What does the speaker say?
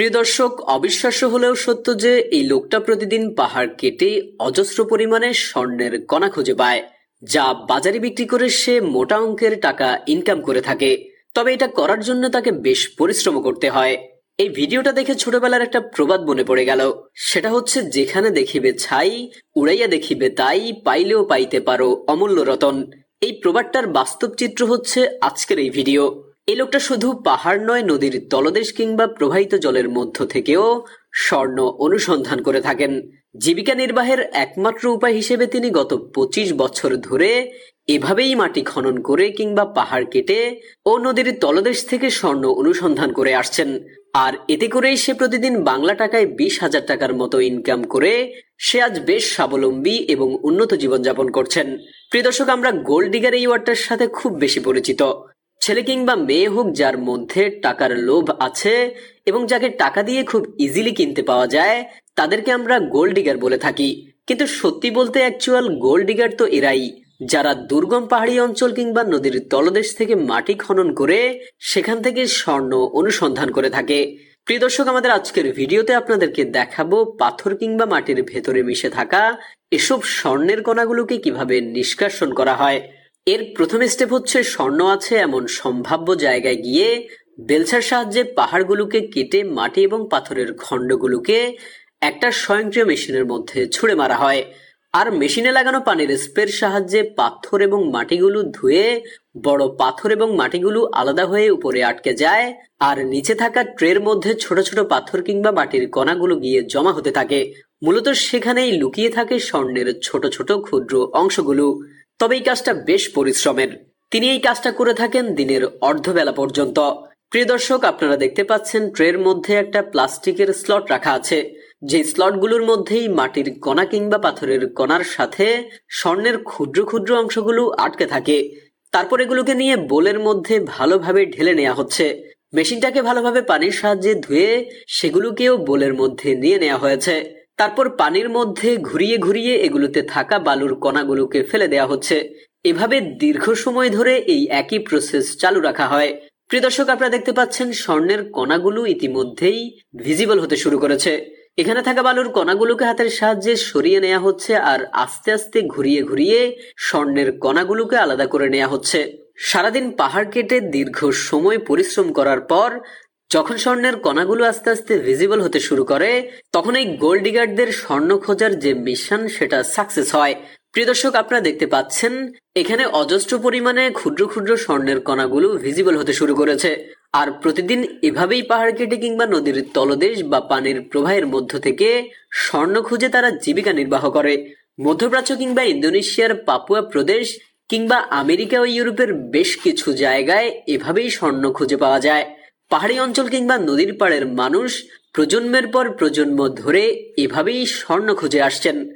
প্রিয় দর্শক, অবিশ্বাস্য হলেও সত্য যে এই লোকটা প্রতিদিন পাহাড় কেটে অজস্র পরিমাণে স্বর্ণের কণা খুঁজে পায়, যা বাজারে বিক্রি করে সে মোটা অঙ্কের টাকা ইনকাম করে থাকে। তবে এটা করার জন্য তাকে বেশ পরিশ্রম করতে হয়। এই ভিডিওটা দেখে ছোটবেলার একটা প্রবাদ মনে পড়ে গেল। সেটা হচ্ছে, যেখানে দেখিবে ছাই, উড়াইয়া দেখিবে তাই, পাইলেও পাইতে পারো অমূল্য রতন। এই প্রবাদটার বাস্তব চিত্র হচ্ছে আজকের এই ভিডিও। এই লোকটা শুধু পাহাড় নয়, নদীর তলদেশ কিংবা প্রবাহিত জলের মধ্য থেকেও স্বর্ণ অনুসন্ধান করে থাকেন। জীবিকা নির্বাহের একমাত্র উপায় হিসেবে তিনি গত পঁচিশ বছর ধরে এভাবেই মাটি খনন করে কিংবা পাহাড় কেটে ও নদীর তলদেশ থেকে স্বর্ণ অনুসন্ধান করে আসছেন। আর এতে করেই সে প্রতিদিন বাংলা টাকায় বিশ হাজার টাকার মতো ইনকাম করে সে আজ বেশ স্বাবলম্বী এবং উন্নত জীবনযাপন করছেন। প্রিয় দর্শক, আমরা গোল্ড ডিগার এই ওয়ার্ডটার সাথে খুব বেশি পরিচিত। ছেলে কিংবা মেয়ে হোক যার মধ্যে টাকার লোভ আছে এবং যাকে টাকা দিয়ে খুব ইজিলি কিনতে পাওয়া যায়, তাদেরকে আমরা গোল্ড ডিগার বলে থাকি। কিন্তু সত্যি বলতে অ্যাকচুয়াল গোল্ড ডিগার তো এরাই। যারা দুর্গম পাহাড়ি অঞ্চল কিংবা নদীর তলদেশ থেকে মাটি খনন করে, সেখান থেকে স্বর্ণ অনুসন্ধান করে থাকে। প্রিয় দর্শক, আমাদের আজকের ভিডিওতে আপনাদেরকে দেখাবো পাথর কিংবা মাটির ভেতরে মিশে থাকা এসব স্বর্ণের কণাগুলোকে কীভাবে নিষ্কাশন করা হয়। এর প্রথম স্টেপ হচ্ছে স্বর্ণ আছে এমন সম্ভাব্য জায়গায় গিয়ে বেলছার সাহায্যে পাহাড়গুলোকে কেটে মাটি এবং পাথরের খণ্ডগুলোকে একটা স্বয়ংক্রিয় মেশিনের মধ্যে ছুঁড়ে মারা হয়। আর মেশিনে লাগানো পানির স্প্রের সাহায্যে পাথর এবং মাটিগুলো ধুয়ে বড় পাথর এবং মাটিগুলো আলাদা হয়ে উপরে আটকে যায় আর নিচে থাকা ট্রের মধ্যে ছোট ছোট পাথর কিংবা মাটির কণাগুলো গিয়ে জমা হতে থাকে। মূলত সেখানেই লুকিয়ে থাকে স্বর্ণের ছোট ছোট ক্ষুদ্র অংশগুলো। তবে এই কাজটা বেশ পরিশ্রমের। তিনি এই কাজটা করে থাকেন দিনের অর্ধবেলা পর্যন্ত। প্রিয় দর্শক, আপনারা দেখতে পাচ্ছেন ট্রের মধ্যে একটা প্লাস্টিকের স্লট রাখা আছে। যে স্লটগুলোর মধ্যেই মাটির কণা কিংবা পাথরের কণার সাথে স্বর্ণের ক্ষুদ্র ক্ষুদ্র অংশগুলো আটকে থাকে। তারপর এগুলোকে নিয়ে বোলের মধ্যে ভালোভাবে ঢেলে নেওয়া হচ্ছে। মেশিনটাকে ভালোভাবে পানির সাহায্যে ধুয়ে সেগুলোকেও বোলের মধ্যে নিয়ে নেওয়া হয়েছে। তারপর পানির মধ্যে ঘুরিয়ে ঘুরিয়ে এগুলোতে থাকা বালুর কণাগুলোকে ফেলে দেওয়া হচ্ছে। এভাবে দীর্ঘ সময় ধরে এই একই প্রসেস চালু রাখা হয়। প্রিয় দর্শক, আপনারা দেখতে পাচ্ছেন স্বর্ণের কণাগুলো ইতিমধ্যেই ভিজিবল হতে শুরু করেছে। এখানে থাকা বালুর কণাগুলোকে হাতের সাহায্যে সরিয়ে নেওয়া হচ্ছে আর আস্তে আস্তে ঘুরিয়ে ঘুরিয়ে স্বর্ণের কণাগুলোকে আলাদা করে নেওয়া হচ্ছে। সারাদিন পাহাড় কেটে দীর্ঘ সময় পরিশ্রম করার পর যখন স্বর্ণের কণাগুলো আস্তে আস্তে ভিজিবল হতে শুরু করে, তখন এই গোল্ড ডিগারদের স্বর্ণ খোঁজার যে মিশন, সেটা সাকসেস হয়। প্রিয় দর্শক, আপনারা দেখতে পাচ্ছেন, এখানে অজস্র পরিমাণে ক্ষুদ্র ক্ষুদ্র স্বর্ণের কণাগুলো ভিজিবল হতে শুরু করেছে। আর প্রতিদিন এভাবেই পাহাড় কেটে কিংবা নদীর তলদেশ বা পানির প্রবাহের মধ্য থেকে স্বর্ণ খুঁজে তারা জীবিকা নির্বাহ করে। মধ্যপ্রাচ্য কিংবা ইন্দোনেশিয়ার পাপুয়া প্রদেশ কিংবা আমেরিকা ও ইউরোপের বেশ কিছু জায়গায় এভাবেই স্বর্ণ খুঁজে পাওয়া যায়। পাহাড়ি অঞ্চল কিংবা নদীর পাড়ের মানুষ প্রজন্মের পর প্রজন্ম ধরে এভাবেই স্বর্ণ খুঁজে আসছেন।